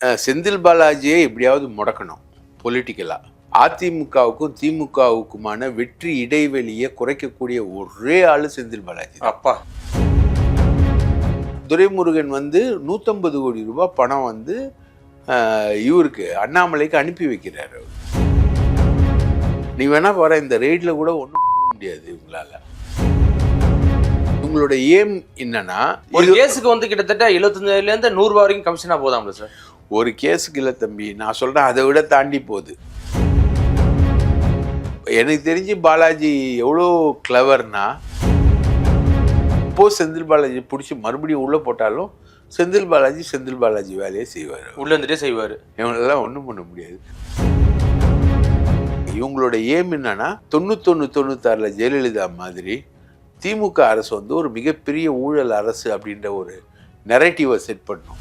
செந்தில் பாலாஜியை எப்படியாவது முடக்கணும் பொலிட்டிக்கலாக அதிமுகவுக்கும் திமுகவுக்குமான வெற்றி இடைவெளியை குறைக்கக்கூடிய ஒரே ஆளு செந்தில் பாலாஜி. அப்பா துரைமுருகன் வந்து நூற்றம்பது கோடி ரூபாய் பணம் வந்து இவருக்கு அண்ணாமலைக்கு அனுப்பி வைக்கிறாரு அவர். நீ வேணா பாரு இந்த ரெய்டில் கூட ஒன்றும் முடியாது இவங்களால உங்களோட ஏம் என்னன்னா ஒரு கேஸுக்கு வந்து கிட்டத்தட்ட 75 இருந்து நூறு ரூபாய் வரைக்கும் கமிஷனா போதாம்ல சார் ஒரு கேஸுக்கு இல்லை தம்பி நான் சொல்றேன் அதை விட தாண்டி போகுது. எனக்கு தெரிஞ்சு பாலாஜி எவ்வளோ கிளவர்னா இப்போ செந்தில் பாலாஜி பிடிச்சி மறுபடியும் உள்ளே போட்டாலும் செந்தில் பாலாஜி செந்தில் பாலாஜி வேலையை செய்வார். உள்ள இருந்துட்டே செய்வாரு. இவங்களெல்லாம் ஒன்றும் பண்ண முடியாது. இவங்களோட ஏம் என்னன்னா தொண்ணூத்தொன்று தொண்ணூத்தாறில் ஜெயலலிதா மாதிரி திமுக அரசு வந்து ஒரு மிகப்பெரிய ஊழல் அரசு அப்படின்ற ஒரு நெரட்டிவை செட் பண்ணும்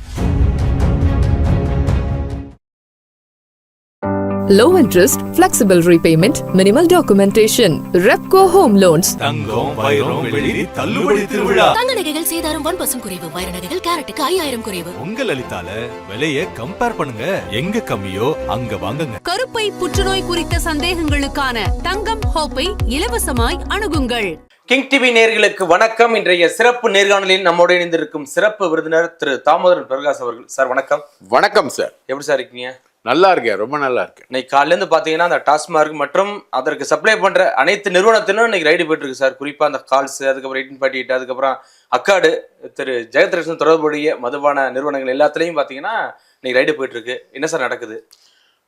Low interest, flexible repayment, minimal documentation. Repco Home Loans. தங்கம் வைரம் வெள்ளி தள்ளுபடி திருவிழா. தங்க நகைகள் சேதாரம் ஒன் பர்சன்ட் குறைவு. வைர நகைகள் கேரட்டுக்கு ஐயாயிரம் குறைவு. உங்க லலிதால விலைய கம்பேர் பண்ணுங்க. எங்க கம்மியோ அங்க வாங்குங்க. கருப்பை புற்றுநோய் குறித்த சந்தேகங்களுக்கான தங்கம் ஹோப்பை இலவசமாய் அணுகுங்கள். கிங் டிவி நேர்களுக்கு வணக்கம். இன்றைய சிறப்பு நேர்காணலில் நம்மோடு இணைந்திருக்கும் சிறப்பு விருந்தினர் திரு தாமோதரன் பிரகாஷ் அவர்கள். சார் வணக்கம். வணக்கம் சார். எப்படி சார் இருக்கீங்க? நல்லா இருக்கேன் ரொம்ப நல்லா இருக்கேன். இன்னைக்கு காலையில இருந்து பாத்தீங்கன்னா அந்த டாஸ்மார்க் மற்றும் அதற்கு சப்ளை பண்ற அனைத்து நிறுவனத்திலும் இன்னைக்கு ரைடு போயிட்டு இருக்கு சார். குறிப்பா அந்த கால்ஸ் அதுக்கப்புறம் எயிட்டின் ஃபார்ட்டி எயிட் அதுக்கப்புறம் அக்காடு திரு ஜெயத்ரட்சன் தொடர்புடைய மதுபான நிறுவனங்கள் எல்லாத்துலயும் பாத்தீங்கன்னா இன்னைக்கு ரைடு போயிட்டு இருக்கு என்ன சார் நடக்குது?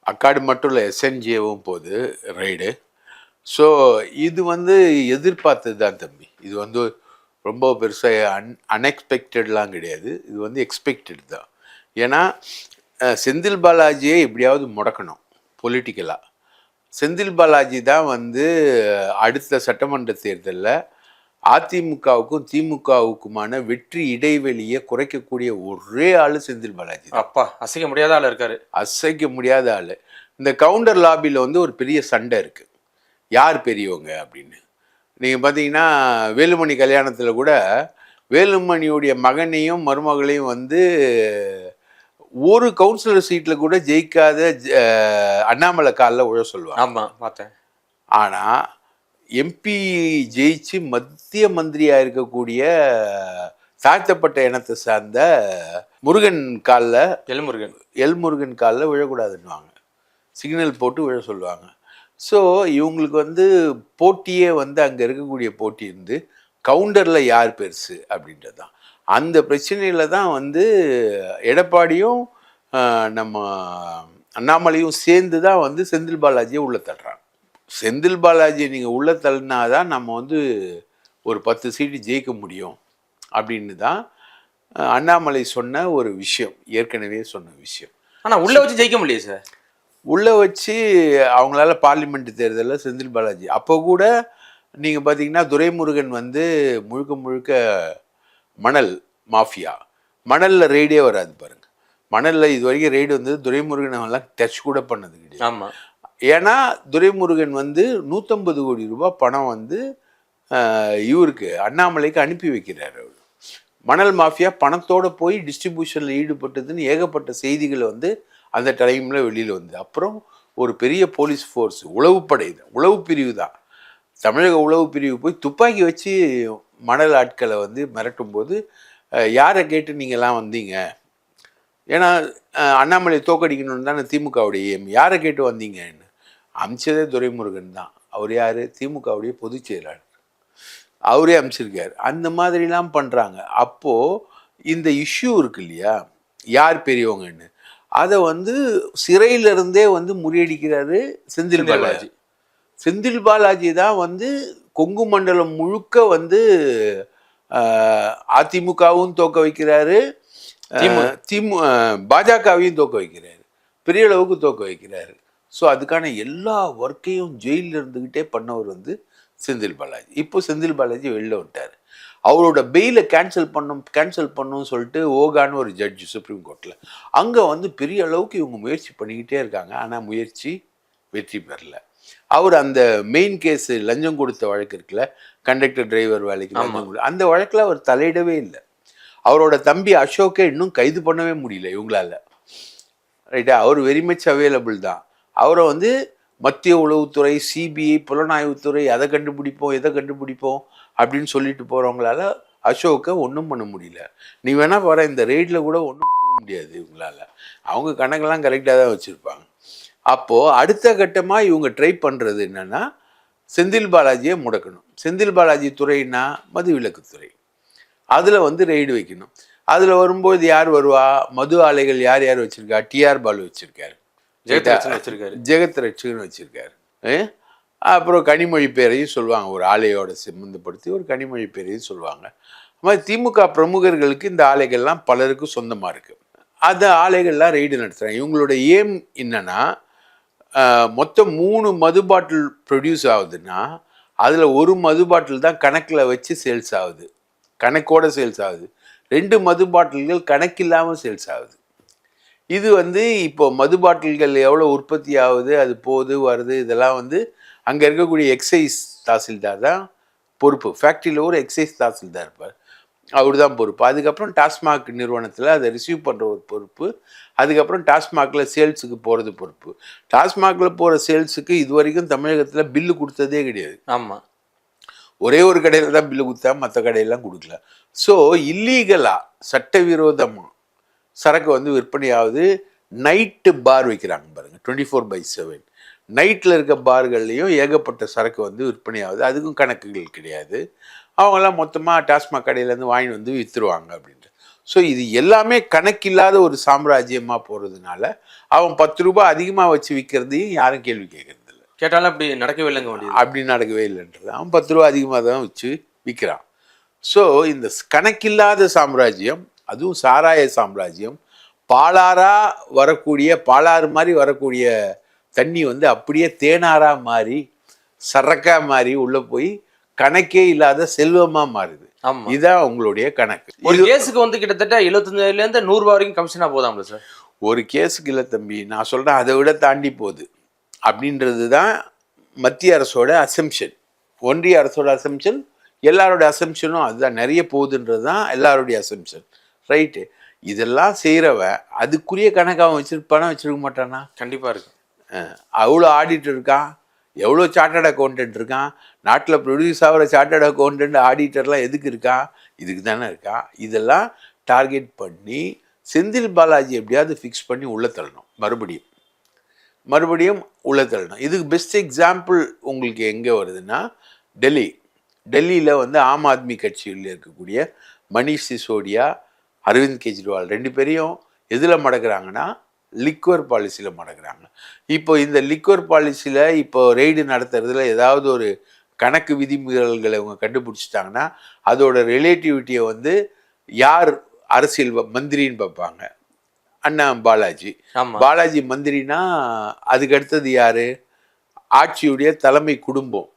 அக்காடு மட்டும் இல்லை எஸ்என்ஜிஏவும் போகுது ரைடு ஸோ இது வந்து எதிர்பார்த்தது தான் தம்பி. இது வந்து ரொம்ப பெருசாக அன் அன்எக்ஸ்பெக்டட்லாம் கிடையாது. இது வந்து எக்ஸ்பெக்டட் தான். ஏன்னா செந்தில் பாலாஜியை எப்படியாவது முடக்கணும் பொலிட்டிக்கலாக செந்தில் பாலாஜி தான் வந்து அடுத்த சட்டமன்ற தேர்தலில் அதிமுகவுக்கும் திமுகவுக்குமான வெற்றி இடைவெளியை குறைக்கக்கூடிய ஒரே ஆளு செந்தில் பாலாஜி. அப்பா அசைக்க முடியாத ஆள் இருக்காரு. அசைக்க முடியாத ஆள். இந்த கவுண்டர் லாபியில் வந்து ஒரு பெரிய சண்டை இருக்குது யார் பெரியவங்க அப்படின்னு. நீங்கள் பார்த்தீங்கன்னா வேலுமணி கல்யாணத்தில் கூட வேலுமணியுடைய மகனையும் மருமகளையும் வந்து ஒரு கவுன்சிலர் சீட்டில் கூட ஜெயிக்காத அண்ணாமலை காலில் உழ சொல்லுவாங்க. ஆமா பார்த்தேன். ஆனால் எம்பி ஜெயிச்சு மத்திய மந்திரியாக இருக்கக்கூடிய தாழ்த்தப்பட்ட இனத்தை சார்ந்த முருகன் காலில் எல்முருகன். எல்முருகன் காலில் விழக்கூடாதுன்னுவாங்க சிக்னல் போட்டு விழ சொல்லுவாங்க. ஸோ இவங்களுக்கு வந்து போட்டியே வந்து அங்கே இருக்கக்கூடிய போட்டி இருந்து கவுண்டரில் யார் பெருசு அப்படின்றது தான் அந்த பிரச்சனையில் தான் வந்து எடப்பாடியும் நம்ம அண்ணாமலையும் சேர்ந்து தான் வந்து செந்தில் பாலாஜியை உள்ள தள்ளுறாங்க. செந்தில் பாலாஜியை நீங்கள் உள்ள தள்ளினாதான் நம்ம வந்து ஒரு பத்து சீட்டு ஜெயிக்க முடியும் அப்படின்னு தான் அண்ணாமலை சொன்ன ஒரு விஷயம் ஏற்கனவே சொன்ன விஷயம். ஆனா உள்ள வச்சு ஜெயிக்க முடியல சார். உள்ளே வச்சு அவங்களால பார்லிமெண்ட் தேர்தலில் செந்தில் பாலாஜி. அப்போ கூட நீங்கள் பார்த்தீங்கன்னா துரைமுருகன் வந்து முழுக்க முழுக்க மணல் மாஃபியா. மணலில் ரெய்டே வராது பாருங்க. மணலில் இது வரைக்கும் ரெய்டு வந்து துரைமுருகன் அவன்லாம் டச் கூட பண்ணது கிடையாது. ஆமா. ஏன்னா துரைமுருகன் வந்து நூற்றம்பது கோடி ரூபாய் பணம் வந்து இவருக்கு அண்ணாமலைக்கு அனுப்பி வைக்கிறார் அவர். மணல் மாஃபியா பணத்தோட போய் டிஸ்ட்ரிபியூஷனில் ஈடுபட்டதுன்னு ஏகப்பட்ட செய்திகள் வந்து அந்த டைமில் வெளியில் வந்து அப்புறம் ஒரு பெரிய போலீஸ் ஃபோர்ஸ் உளவுப்படை தான் உளவு பிரிவு தான். தமிழக உளவு பிரிவு போய் துப்பாக்கி வச்சு மணல் ஆட்களை வந்து மிரட்டும் போது அஹ், யாரை கேட்டு நீங்கள்லாம் வந்தீங்க? ஏன்னா அண்ணாமலை தோக்கடிக்கணும்னு தானே திமுகவுடைய ஏம் யாரை கேட்டு வந்தீங்கன்னு அமிச்சதே துரைமுருகன் தான். அவர் யார்? திமுகவுடைய பொதுச் செயலாளர். அவரே அமிச்சிருக்காரு. அந்த மாதிரிலாம் பண்ணுறாங்க அப்போது இந்த இஷ்யூ இருக்கு இல்லையா? யார் பெரியவங்கன்னு அதை வந்து சிறையிலிருந்தே வந்து முறியடிக்கிறாரு செந்தில் பாலாஜி. செந்தில் பாலாஜி தான் வந்து கொங்கு மண்டலம் முழுக்க வந்து அதிமுகவும் தோக்க வைக்கிறாரு. திமு- பாஜகவையும் தோக்க வைக்கிறாரு. பெரிய அளவுக்கு தோக்க வைக்கிறாரு. ஸோ அதுக்கான எல்லா ஒர்க்கையும் ஜெயிலில் இருந்துக்கிட்டே பண்ணவர் வந்து செந்தில் பாலாஜி. இப்போ செந்தில் பாலாஜி வெளில விட்டார் அவரோட பெயிலை கேன்சல் பண்ணும் கேன்சல் பண்ணும் சொல்லிட்டு ஓகான்னு ஒரு ஜட்ஜ் சுப்ரீம் கோர்ட்டில் அங்கே வந்து பெரிய அளவுக்கு இவங்க முயற்சி பண்ணிக்கிட்டே இருக்காங்க. ஆனால் முயற்சி வெற்றி பெறல. அவர் அந்த மெயின் கேஸ் லஞ்சம் கொடுத்த வழக்கு இருக்குல்ல கண்டக்டர் டிரைவர் வேலைக்கு லஞ்சம் கொடு அந்த வழக்கில் அவர் தலையிடவே இல்லை. அவரோட தம்பி அசோக்கை இன்னும் கைது பண்ணவே முடியல இவங்களால. ரைட்டா? அவர் வெரி மச் அவைலபிள் தான். அவரை வந்து மத்திய உளவுத்துறை சிபிஐ புலனாய்வுத்துறை அதை கண்டுபிடிப்போம் எதை கண்டுபிடிப்போம் அப்படின்னு சொல்லிட்டு போகிறவங்களால அசோக்கை ஒன்றும் பண்ண முடியல. நீ வேணா பாரு இந்த ரெய்டில் கூட ஒன்றும் பண்ண முடியாது இவங்களால. அவங்க கணக்கெல்லாம் கரெக்டாக தான் வச்சுருப்பாங்க. அப்போது அடுத்த கட்டமாக இவங்க ட்ரை பண்ணுறது என்னென்னா செந்தில் பாலாஜியை முடக்கணும். செந்தில் பாலாஜி துறைனா மதுவிலக்குத்துறை அதில் வந்து ரெய்டு வைக்கணும். அதில் வரும்போது யார் வருவா? மது ஆலைகள் யார் யார் வச்சிருக்கா? டிஆர் பாலு வச்சிருக்காரு. வச்சிருக்காரு. ஜெகத் ரட்சகன் வச்சிருக்காரு? அப்புறம் கனிமொழி பேரையும் சொல்லுவாங்க. ஒரு ஆலையோட சம்மந்தப்படுத்தி ஒரு கனிமொழி பேரையும் சொல்லுவாங்க. அது மாதிரி திமுக பிரமுகர்களுக்கு இந்த ஆலைகள்லாம் பலருக்கு சொந்தமாக இருக்கு. அந்த ஆலைகள்லாம் ரெய்டு நடத்துகிறாங்க இவங்களோட ஏம் என்னன்னா மொத்தம் மூணு மது பாட்டில் ப்ரொடியூஸ் ஆகுதுன்னா அதில் ஒரு மது பாட்டில் தான் கணக்கில் வச்சு சேல்ஸ் ஆகுது. கணக்கோட சேல்ஸ் ஆகுது. ரெண்டு மது பாட்டில்கள் கணக்கில்லாமல் சேல்ஸ் ஆகுது. இது வந்து இப்போ மது பாட்டில்கள் எவ்வளோ உற்பத்தி ஆகுது அது போகுது வருது இதெல்லாம் வந்து அங்கே இருக்கக்கூடிய எக்ஸைஸ் தாசில்தார் தான் பொறுப்பு. ஃபேக்ட்ரியில் ஒரு எக்ஸைஸ் தாசில்தார் இருப்பார். அவர் தான் பொறுப்பு. அதுக்கப்புறம் டாஸ்மாக் நிறுவனத்தில் அதை ரிசீவ் பண்ணுற ஒரு பொறுப்பு. அதுக்கப்புறம் டாஸ்மாகில் சேல்ஸுக்கு போகிறது பொறுப்பு. டாஸ்மாகில் போகிற சேல்ஸுக்கு இது வரைக்கும் தமிழகத்தில் பில்லு கொடுத்ததே கிடையாது. ஆமா. ஒரே ஒரு கடையில் தான் பில்லு கொடுத்தா மற்ற கடையெல்லாம் கொடுக்கல. ஸோ இல்லீகலாக சட்டவிரோதமாக சரக்கு வந்து விற்பனையாவது நைட்டு பார் வைக்கிறாங்க பாருங்க டுவெண்ட்டி ஃபோர் பை செவன் நைட்டில் இருக்க பார்கள்லையும் ஏகப்பட்ட சரக்கு வந்து விற்பனையாகுது அதுக்கும் கணக்குகள் கிடையாது. அவங்கெல்லாம் மொத்தமாக டாஸ்மாக் கடையிலேருந்து வாங்கி வந்து விற்றுருவாங்க அப்படின்ட்டு. ஸோ இது எல்லாமே கணக்கில்லாத ஒரு சாம்ராஜ்யமாக போகிறதுனால அவன் பத்து ரூபாய் அதிகமாக வச்சு விற்கிறதையும் யாரும் கேள்வி கேட்கறது இல்ல கேட்டாலும் அப்படி நடக்கவே இல்லைங்க அப்படி நடக்கவே இல்லைன்றது. அவன் பத்து ரூபா அதிகமாக தான் வச்சு விற்கிறான் ஸோ இந்த கணக்கில்லாத சாம்ராஜ்யம் அதுவும் சாராய சாம்ராஜ்யம் பாலாரா வரக்கூடிய பாலாறு மாதிரி வரக்கூடிய தண்ணி வந்து அப்படியே தேனாரா மாறி சரக்கா மாறி உள்ளே போய் கணக்கே இல்லாத செல்வமா மாறுது. ஆமா. இதுதான் உங்களுடைய கணக்கு. ஒரு கேஸுக்கு வந்து கிட்டத்தட்ட 75 இருந்து நூறு வரைக்கும் கமிஷனா போதாம்ல சார்? ஒரு கேஸுக்கு இல்லை தம்பி நான் சொல்கிறேன் அதை விட தாண்டி போகுது. அப்படின்றது தான் மத்திய அரசோட அசம்ஷன் ஒன்றிய அரசோட அசம்ஷன் எல்லாரோட அசம்ஷனும் அதுதான். நிறைய போகுதுன்றது தான் எல்லாருடைய அசம்ஷன் ரைட்டு இதெல்லாம் செய்கிறவன் அதுக்குரிய கணக்கு அவன் வச்சிருப்பானா வச்சிருக்க மாட்டானா? கண்டிப்பா இருக்கு. அவ்வளோ ஆடிட்டர் இருக்கான் எவ்வளோ சார்ட்டர்ட் அக்கௌண்டன்ட் இருக்கான்? நாட்டில் ப்ரொடியூஸ் ஆகிற சார்ட்டர்ட் அக்கௌண்டன்ட் ஆடிட்டர்லாம் எதுக்கு இருக்கான்? இதுக்கு தானே இருக்கான். இதெல்லாம் டார்கெட் பண்ணி செந்தில் பாலாஜி எப்படியாவது ஃபிக்ஸ் பண்ணி உள்ள தள்ளணும் மறுபடியும். மறுபடியும் உள்ள தள்ளணும். இதுக்கு பெஸ்ட் எக்ஸாம்பிள் உங்களுக்கு எங்கே வருதுன்னா டெல்லி. டெல்லியில் வந்து ஆம் ஆத்மி கட்சியில் இருக்கக்கூடிய மணிஷ் சிசோடியா அரவிந்த் கெஜ்ரிவால் ரெண்டு பேரையும் எதில் மடக்கிறாங்கன்னா லிக்வர் பாலிசியில் மடக்குறாங்க. இப்போ இந்த லிக்வர் பாலிசியில் இப்போ ரெய்டு நடத்துறதுல ஏதாவது ஒரு கணக்கு விதிமீறல்களை இவங்க கண்டுபிடிச்சிட்டாங்கன்னா அதோட ரிலேட்டிவிட்டியை வந்து யார் அரசியல் மந்திரின்னு பார்ப்பாங்க. அண்ணா பாலாஜி. பாலாஜி மந்திரினா அதுக்கு அடுத்தது யாரு? ஆட்சியுடைய தலைமை குடும்பம்.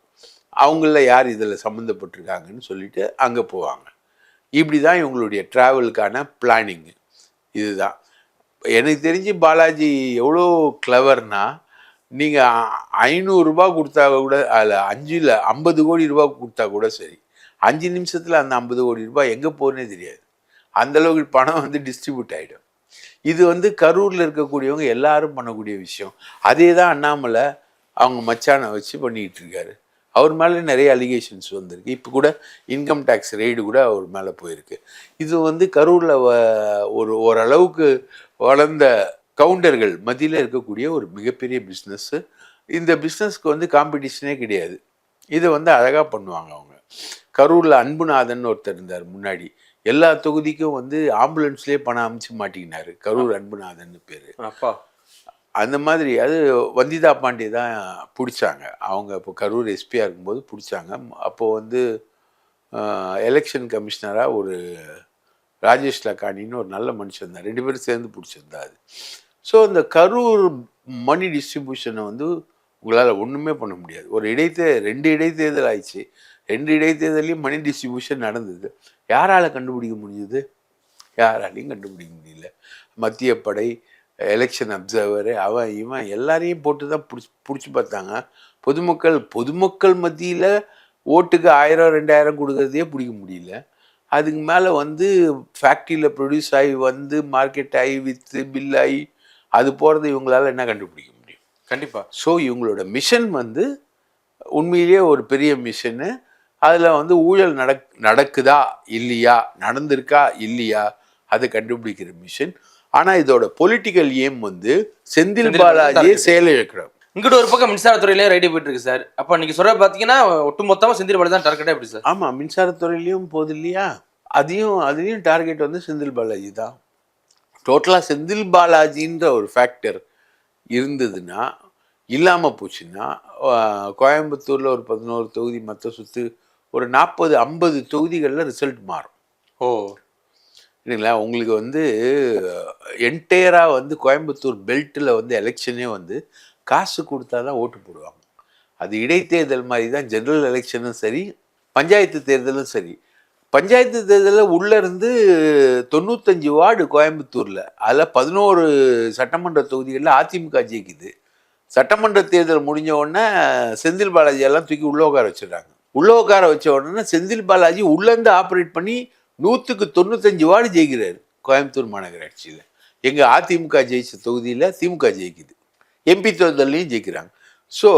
அவங்கள யார் இதில் சம்மந்தப்பட்டிருக்காங்கன்னு சொல்லிட்டு அங்கே போவாங்க. இப்படி தான் இவங்களுடைய ட்ராவலுக்கான பிளானிங் இதுதான். எனக்கு தெரிஞ்சு பாலாஜி எவ்வளோ கிளவர்னா நீங்கள் ஐநூறுரூபா கொடுத்தா கூட அதில் அஞ்சில் ஐம்பது கோடி ரூபா கொடுத்தா கூட சரி. அஞ்சு நிமிஷத்தில் அந்த ஐம்பது கோடி ரூபாய் எங்கே போகிறனே தெரியாது. அந்தளவுக்கு பணம் வந்து டிஸ்ட்ரிபியூட் ஆகிடும் இது வந்து கரூரில் இருக்கக்கூடியவங்க எல்லாரும் பண்ணக்கூடிய விஷயம். அதே தான் அண்ணாமலை அவங்க மச்சானை வச்சு பண்ணிக்கிட்டு இருக்காரு. அவர் மேலே நிறைய அலிகேஷன்ஸ் வந்திருக்கு. இப்போ கூட இன்கம் டேக்ஸ் ரெய்டு கூட அவர் மேலே போயிருக்கு. இது வந்து கரூரில் ஒரு ஓரளவுக்கு வளர்ந்த கவுண்டர்கள் மத்தியில் இருக்கக்கூடிய ஒரு மிகப்பெரிய பிஸ்னஸ்ஸு இந்த பிஸ்னஸ்க்கு வந்து காம்படிஷனே கிடையாது. இதை வந்து அழகாக பண்ணுவாங்க அவங்க. கரூரில் அன்புநாதன் ஒருத்தர் இருந்தார் முன்னாடி. எல்லா தொகுதிக்கும் வந்து ஆம்புலன்ஸ்லேயே பணம் அமைச்சு மாட்டிக்கினாரு. கரூர் அன்புநாதன் பேர். அப்பா. அந்த மாதிரி அது வந்திதா பாண்டி தான் பிடிச்சாங்க. அவங்க இப்போ கரூர் எஸ்பியாக இருக்கும்போது பிடிச்சாங்க. அப்போது வந்து எலெக்ஷன் கமிஷனராக ஒரு ராஜேஷ் லக்கானின்னு ஒரு நல்ல மனுஷன் தான் ரெண்டு பேரும் சேர்ந்து பிடிச்சிருந்தா அது. ஸோ இந்த கரூர் மணி டிஸ்ட்ரிபியூஷனை வந்து உங்களால் ஒன்றுமே பண்ண முடியாது. ஒரு இடைத்தே ரெண்டு இடைத்தேர்தல் ஆயிடுச்சு. ரெண்டு இடைத்தேர்தலையும் மணி டிஸ்ட்ரிபியூஷன் நடந்தது. யாரால் கண்டுபிடிக்க முடிஞ்சது? யாராலையும் கண்டுபிடிக்க முடியல. மத்திய படை எலெக்ஷன் அப்சர்வரு அவன் இவன் எல்லாரையும் போட்டு தான் பிடிச்சி பிடிச்சி பார்த்தாங்க. பொதுமக்கள் பொதுமக்கள் மத்தியில் ஓட்டுக்கு ஆயிரம் ரெண்டாயிரம் கொடுக்கறதையே பிடிக்க முடியல. அதுக்கு மேலே வந்து ஃபேக்ட்ரியில் ப்ரொடியூஸ் ஆகி வந்து மார்க்கெட் ஆகி விற்று பில் ஆகி அது போகிறது இவங்களால என்ன கண்டுபிடிக்க முடியும்? கண்டிப்பா. ஸோ இவங்களோட மிஷன் வந்து உண்மையிலேயே ஒரு பெரிய மிஷனு அதில் வந்து ஊழல் நடக் நடக்குதா இல்லையா நடந்திருக்கா இல்லையா அதை கண்டுபிடிக்கிற மிஷன் ஆனால் இதோட பொலிட்டிக்கல் ஏம் வந்து செந்தில் பாலாஜியை பாலாஜி. செயலிழக்கிறோம் இங்கிட்ட ஒரு பக்கம் மின்சாரத்துறையிலே ரைடு போயிட்டு இருக்கு சார். அப்ப நீங்க சொல்ற பாத்தீங்கன்னா ஒட்டு மொத்தமா செந்தில் பாலாஜி தான் டார்கெட்டா எப்படி சார்? ஆமாம் மின்சாரத்துறையிலையும் போகுது இல்லையா? அதையும் அதுலேயும் டார்கெட் வந்து செந்தில் பாலாஜி தான். டோட்டலாக செந்தில் பாலாஜின்ற ஒரு ஃபேக்டர் இருந்ததுன்னா இல்லாமல் போச்சுன்னா கோயம்புத்தூரில் ஒரு பதினோரு தொகுதி மற்ற சுற்று ஒரு நாற்பது ஐம்பது தொகுதிகளில் ரிசல்ட் மாறும். ஓ. இல்லைங்களா? உங்களுக்கு வந்து என்டையராக வந்து கோயம்புத்தூர் பெல்ட்டில் வந்து எலெக்ஷனே வந்து காசு கொடுத்தா தான் ஓட்டு போடுவாங்க. அது இடைத்தேர்தல் மாதிரி தான் ஜென்ரல் எலெக்ஷனும் சரி பஞ்சாயத்து தேர்தலும் சரி. பஞ்சாயத்து தேர்தலில் உள்ளேருந்து தொண்ணூத்தஞ்சு வார்டு கோயம்புத்தூரில் அதில் பதினோரு சட்டமன்ற தொகுதிகளில் அதிமுக ஜெயிக்குது. சட்டமன்ற தேர்தல் முடிஞ்ச உடனே செந்தில் பாலாஜி எல்லாம் தூக்கி உள்ள உட்கார வச்சிடுறாங்க. உள்ள உட்கார வச்ச உடனே செந்தில் பாலாஜி உள்ளேருந்து ஆப்ரேட் பண்ணி நூற்றுக்கு தொண்ணூத்தஞ்சு வார்டு ஜெயிக்கிறாரு. கோயம்புத்தூர் மாநகராட்சியில் எங்கள் அதிமுக ஜெயிச்ச தொகுதியில் திமுக ஜெயிக்குது. எம்பி தேர்தல்லையும் ஜெயிக்கிறாங்க. ஸோ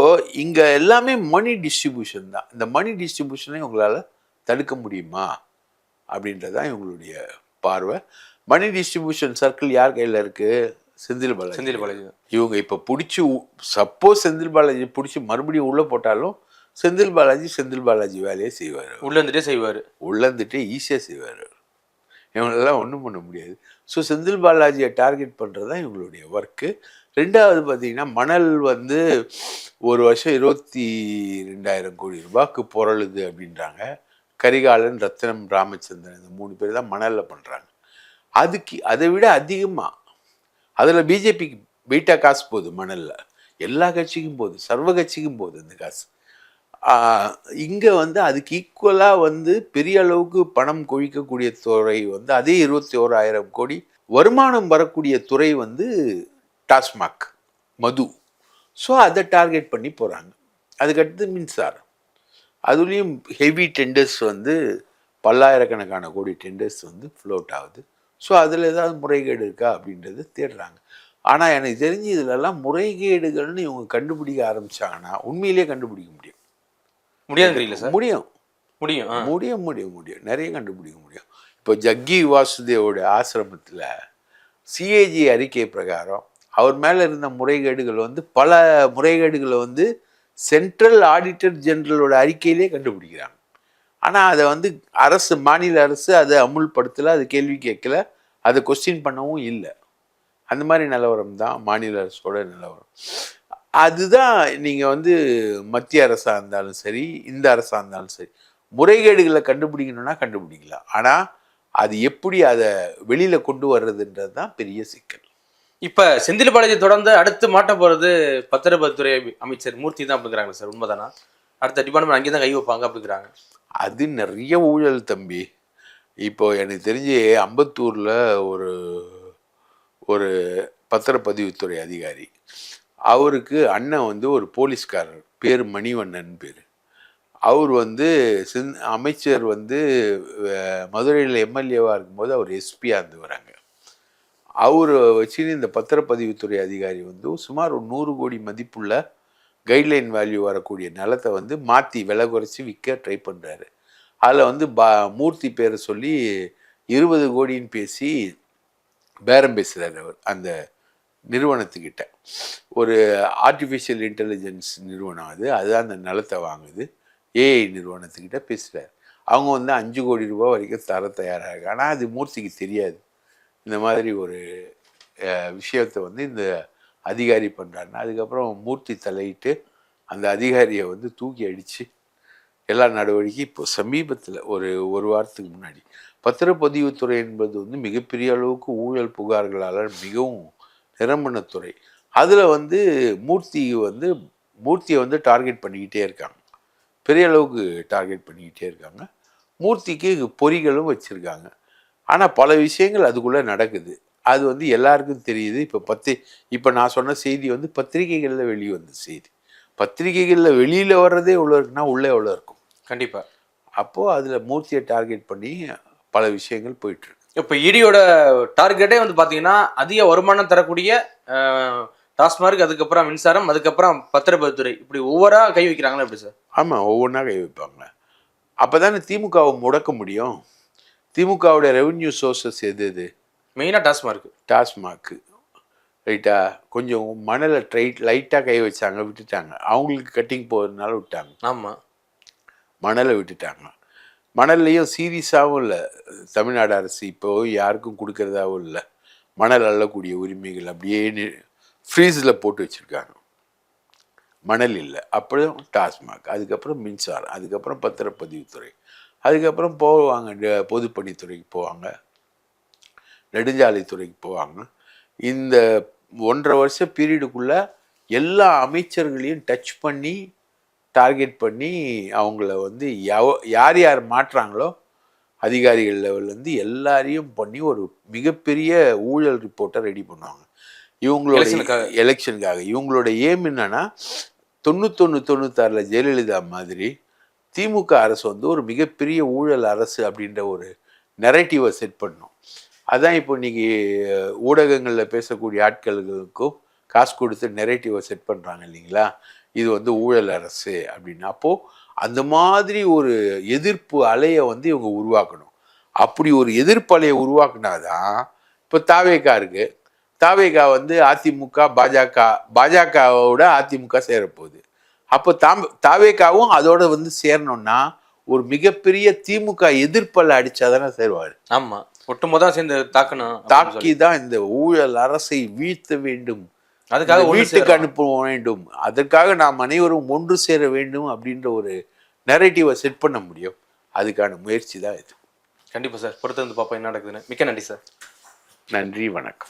இங்கே எல்லாமே மணி டிஸ்ட்ரிபியூஷன் தான். இந்த மணி டிஸ்ட்ரிபியூஷனை உங்களால் தடுக்க முடியுமா? அப்படின்றதான் இவங்களுடைய பார்வை. மணி டிஸ்ட்ரிபியூஷன் சர்க்கிள் யார் கையில் இருக்குது செந்தில் பாலாஜி. செந்தில் பாலாஜி தான். இவங்க இப்போ பிடிச்சி சப்போஸ் செந்தில் பாலாஜி பிடிச்சி மறுபடியும் உள்ளே போட்டாலும் செந்தில் பாலாஜி செந்தில் பாலாஜி வேலையை செய்வார் உள்ள இருந்துட்டே செய்வாரு. உள்ளந்துட்டு ஈஸியாக செய்வார் இவங்களெல்லாம் ஒன்றும் பண்ண முடியாது. ஸோ செந்தில் பாலாஜியை டார்கெட் பண்ணுறது தான் இவங்களுடைய ஒர்க்கு ரெண்டாவது பார்த்தீங்கன்னா மணல் வந்து ஒரு வருஷம் இருபத்தி ரெண்டாயிரம் கோடி ரூபாய்க்கு புரளுது அப்படின்றாங்க. கரிகாலன் ரத்னம் ராமச்சந்திரன் இந்த மூணு பேர் தான் மணலில் பண்ணுறாங்க அதுக்கு அதை விட அதிகமாக அதில் பிஜேபிக்கு வெயிட்டாக காசு போகுது மணலில். எல்லா கட்சிக்கும் போகுது சர்வ கட்சிக்கும் போகுது அந்த காசு. இங்கே வந்து அதுக்கு ஈக்குவலாக வந்து பெரிய அளவுக்கு பணம் கொழிக்கக்கூடிய துறை வந்து அதே இருபத்தி ஓராயிரம் கோடி. வருமானம் வரக்கூடிய துறை வந்து டாஸ்மாக் மது. ஸோ அதை டார்கெட் பண்ணி போகிறாங்க அதுக்கடுத்து மின்சாரம். அதுலேயும் ஹெவி டெண்டர்ஸ் வந்து பல்லாயிரக்கணக்கான கோடி டெண்டர்ஸ் வந்து ஃப்ளோட் ஆகுது. ஸோ அதில் ஏதாவது முறைகேடு இருக்கா அப்படின்றது தேடுறாங்க. ஆனால் எனக்கு தெரிஞ்சு இதிலெல்லாம் முறைகேடுகள்னு இவங்க கண்டுபிடிக்க ஆரம்பித்தாங்கன்னா உண்மையிலேயே கண்டுபிடிக்க முடியும். முடியாதுங்கிறீங்களா சார்? முடியும். முடியும். முடியும் முடியும் முடியும். நிறைய கண்டுபிடிக்க முடியும். இப்போ ஜக்கி வாசுதேவோட ஆசிரமத்தில் சிஏஜி அறிக்கை பிரகாரம் அவர் மேலே இருந்த முறைகேடுகள் வந்து பல முறைகேடுகளை வந்து சென்ட்ரல் ஆடிட்டர் ஜெனரலோட அறிக்கையிலே கண்டுபிடிக்கிறாங்க. ஆனால் அதை வந்து அரசு மாநில அரசு அதை அமுல்படுத்தலை அது கேள்வி கேட்கல அதை கொஸ்டின் பண்ணவும் இல்லை. அந்த மாதிரி நிலவரம் தான் மாநில அரசோட நிலவரம். அதுதான் நீங்கள் வந்து மத்திய அரசாக இருந்தாலும் சரி இந்த அரசாக இருந்தாலும் சரி முறைகேடுகளை கண்டுபிடிக்கணும்னா கண்டுபிடிக்கலாம். ஆனால் அது எப்படி அதை வெளியில் கொண்டு வர்றதுன்றது தான் பெரிய சிக்கல். இப்ப செந்தில் பாலாஜி தொடர்ந்து அடுத்து மாட்ட போறது பத்திரப்பதித்துறை அமைச்சர் மூர்த்தி தான் அப்படிங்கிறாங்க சார் உண்மைதானா? அடுத்த டிபார்ட்மெண்ட் அங்கே தான் கை வைப்பாங்க அப்படிங்கிறாங்க. அது நிறைய ஊழல் தம்பி. இப்போ எனக்கு தெரிஞ்சு அம்பத்தூரில் ஒரு ஒரு பத்திரப்பதிவுத்துறை அதிகாரி. அவருக்கு அண்ணன் வந்து ஒரு போலீஸ்காரர் பேர் மணிவண்ணன் பேர். அவர் வந்து சிந் அமைச்சர் வந்து மதுரையில் எம்எல்ஏவாக இருக்கும்போது அவர் எஸ்பியாக இருந்து வராங்க. அவர் வச்சுன்னு இந்த பத்திரப்பதிவுத்துறை அதிகாரி வந்து சுமார் ஒரு நூறு கோடி மதிப்புள்ள கைட்லைன் வேல்யூ வரக்கூடிய நிலத்தை வந்து மாற்றி விலை குறைச்சி விற்க ட்ரை பண்ணுறாரு அதில் வந்து பா மூர்த்தி பேரை சொல்லி இருபது கோடின்னு பேசி பேரம் பேசுகிறார் அவர் அந்த நிறுவனத்துக்கிட்ட. ஒரு ஆர்டிஃபிஷியல் இன்டெலிஜென்ஸ் நிறுவனம் அது. அதுதான் அந்த நிலத்தை வாங்குது. ஏஐ நிறுவனத்துக்கிட்ட பேசுகிறார் அவங்க வந்து அஞ்சு கோடி ரூபா வரைக்கும் தர தயாராக இருக்கு ஆனால் அது மூர்த்திக்கு தெரியாது. இந்த மாதிரி ஒரு விஷயத்தை வந்து இந்த அதிகாரி பண்ணுறாருன்னா அதுக்கப்புறம் மூர்த்தி தலையிட்டு அந்த அதிகாரியை வந்து தூக்கி அடித்து எல்லா நடவடிக்கையும் இப்போ சமீபத்தில் ஒரு ஒரு வாரத்துக்கு முன்னாடி. பத்திரப்பதிவுத்துறை என்பது வந்து மிகப்பெரிய அளவுக்கு ஊழல் புகார்களால் மிகவும் நிரம்பின துறை அதில் வந்து மூர்த்தி வந்து மூர்த்தியை வந்து டார்கெட் பண்ணிக்கிட்டே இருக்காங்க. பெரிய அளவுக்கு டார்கெட் பண்ணிக்கிட்டே இருக்காங்க. மூர்த்திக்கு பொறிகளும் வச்சுருக்காங்க. ஆனால் பல விஷயங்கள் அதுக்குள்ளே நடக்குது. அது வந்து எல்லாருக்கும் தெரியுது. இப்போ பத்தி இப்போ நான் சொன்ன செய்தி வந்து பத்திரிகைகளில் வெளியே வந்த செய்தி. பத்திரிகைகளில் வெளியில் வர்றதே எவ்வளோ இருக்குன்னா உள்ளே எவ்வளோ இருக்கும். கண்டிப்பா. அப்போது அதில் மூர்த்தியை டார்கெட் பண்ணி பல விஷயங்கள் போயிட்டுருக்கு இப்போ இடியோட டார்கெட்டே வந்து பாத்தீங்கன்னா அதிக வருமானம் தரக்கூடிய டாஸ்மார்க் அதுக்கப்புறம் மின்சாரம் அதுக்கப்புறம் பத்திரப்பதித்துறை. இப்படி ஒவ்வொரா கை வைக்கிறாங்களா எப்படி சார்? ஆமாம் ஒவ்வொன்றா கை வைப்பாங்க. அப்போ தானே திமுகவை முடக்க முடியும்? திமுகவுடைய ரெவென்யூ சோர்சஸ் எது எது? மெயினா டாஸ்மார்க். டாஸ்மாக்கு ரைட்டா? கொஞ்சம் மணலை ட்ரைட் லைட்டாக கை வச்சாங்க விட்டுட்டாங்க. அவங்களுக்கு கட்டிங் போகிறதுனால விட்டாங்க. ஆமா. மணலை விட்டுட்டாங்க. மணல்லையும் சீரியஸாகவும் இல்லை. தமிழ்நாடு அரசு இப்போ யாருக்கும் கொடுக்கறதாவும் இல்லை. மணல் அள்ளக்கூடிய உரிமைகள் அப்படியே ஃப்ரீஸில் போட்டு வச்சுருக்காங்க. மணல் இல்லை. அப்புறம் டாஸ்மாக் அதுக்கப்புறம் மின்சாரம் அதுக்கப்புறம் பத்திரப்பதிவுத்துறை அதுக்கப்புறம் போவாங்க பொதுப்பணித்துறைக்கு போவாங்க நெடுஞ்சாலைத்துறைக்கு போவாங்க. இந்த ஒன்றரை வருஷ பீரியடுக்குள்ள எல்லா அமைச்சர்களையும் டச் பண்ணி டார்கெட் பண்ணி அவங்கள வந்து எவ- யார் யார் மாற்றுறாங்களோ அதிகாரிகள் லெவல்லேருந்து எல்லாரையும் பண்ணி ஒரு மிகப்பெரிய ஊழல் ரிப்போர்ட்டை ரெடி பண்ணுவாங்க. இவங்களோட எலெக்ஷனுக்காக. இவங்களோட ஏம் என்னன்னா தொண்ணூத்தொன்று தொண்ணூத்தாறில் ஜெயலலிதா மாதிரி திமுக அரசு வந்து ஒரு மிகப்பெரிய ஊழல் அரசு அப்படின்ற ஒரு நெரட்டிவை செட் பண்ணும். அதான் இப்போ இன்னைக்கு ஊடகங்களில் பேசக்கூடிய ஆட்களுக்கும் காசு கொடுத்து நெரட்டிவை செட் பண்ணுறாங்க இல்லைங்களா? இது வந்து ஊழல் அரசு அப்படின்னு. அப்போது அந்த மாதிரி ஒரு எதிர்ப்பு அலையை வந்து இவங்க உருவாக்கணும். அப்படி ஒரு எதிர்ப்பு அலையை உருவாக்குனாதான் இப்போ தாவேக்கா இருக்கு. தாவேக்கா வந்து அதிமுக பாஜக பாஜகவோட அதிமுக சேரப்போகுது. அப்போ தாம் தாவேக்காவும் அதோட வந்து சேரணும்னா ஒரு மிகப்பெரிய திமுக எதிர்ப்பலை அடிச்சாதானே சேருவார். ஆமா. ஒட்டுமொத்தம் சேர்ந்து தாக்கணும் தாக்கி. தான் இந்த ஊழல் அரசை வீழ்த்த வேண்டும். அதுக்காக வீட்டுக்கு. அனுப்ப வேண்டும். அதற்காக நாம் அனைவரும் ஒன்று சேர வேண்டும் அப்படின்ற ஒரு நெரேட்டிவை செட் பண்ண முடியும். அதுக்கான முயற்சி தான் இது. கண்டிப்பா சார். பொறுத்து வந்து பாப்போம் என்ன நடக்குதுன்னு. மிக்க நன்றி சார். நன்றி வணக்கம்.